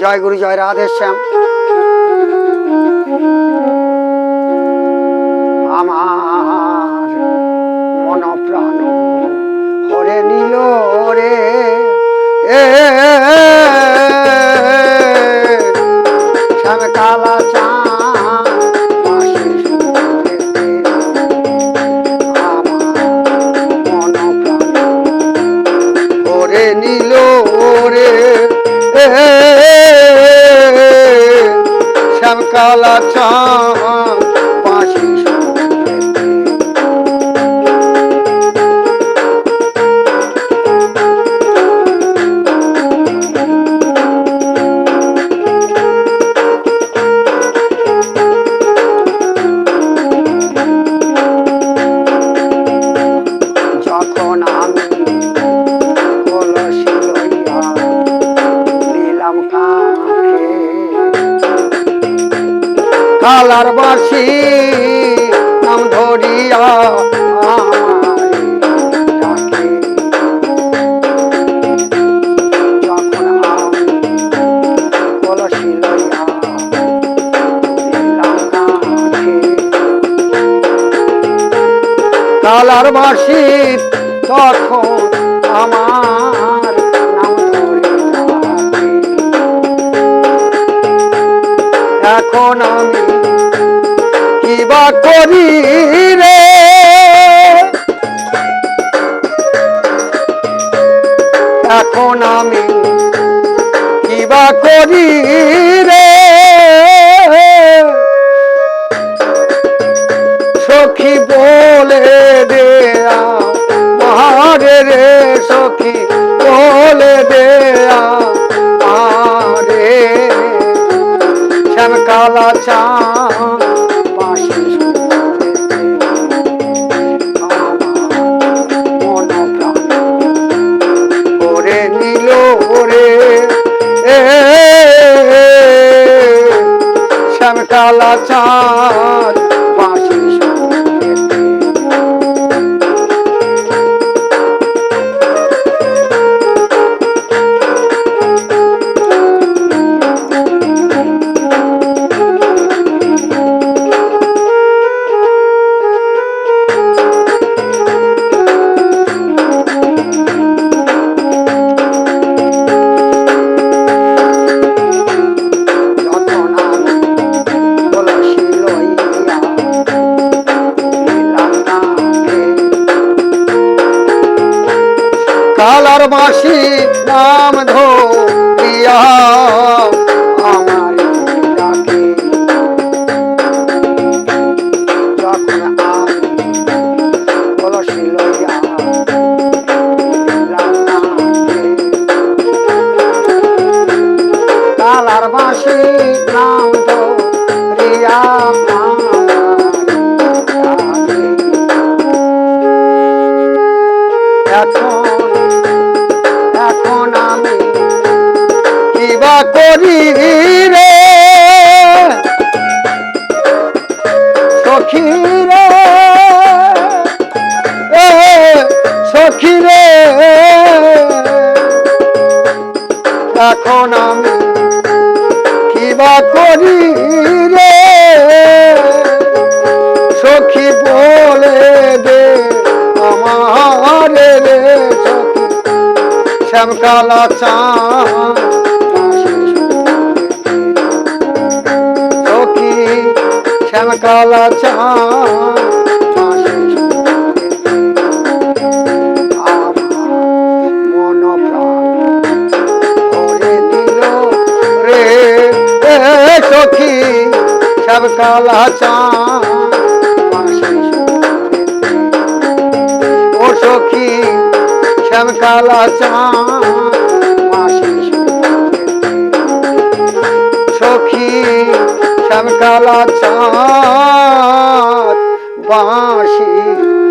জয় গুরু জয় রাধেশ্যাম চাঁদ পাশি। যখন আমি কলসি লইয়া দিলাম কাঁখে কালার বাসি নাম ধরিয়া কালার বাসি তখন আমার এখন আমি করি রে এখন আমি কিবা করি রে সখী বলে দেয়া মারে রে, সখী বলে দেয়া মারে শ্যাম কালা শ্যাম কালার বাসি নাম ধরিয়া রে। সখী রে সখী রে এখন আমি কিবা করি রে? সখী বলে দে আমার রে সখী। শ্যামকালা চাঁদ রে এ সখী সব কালা চাঁদ ও সখী সব কালা চাঁদ। गला बाशी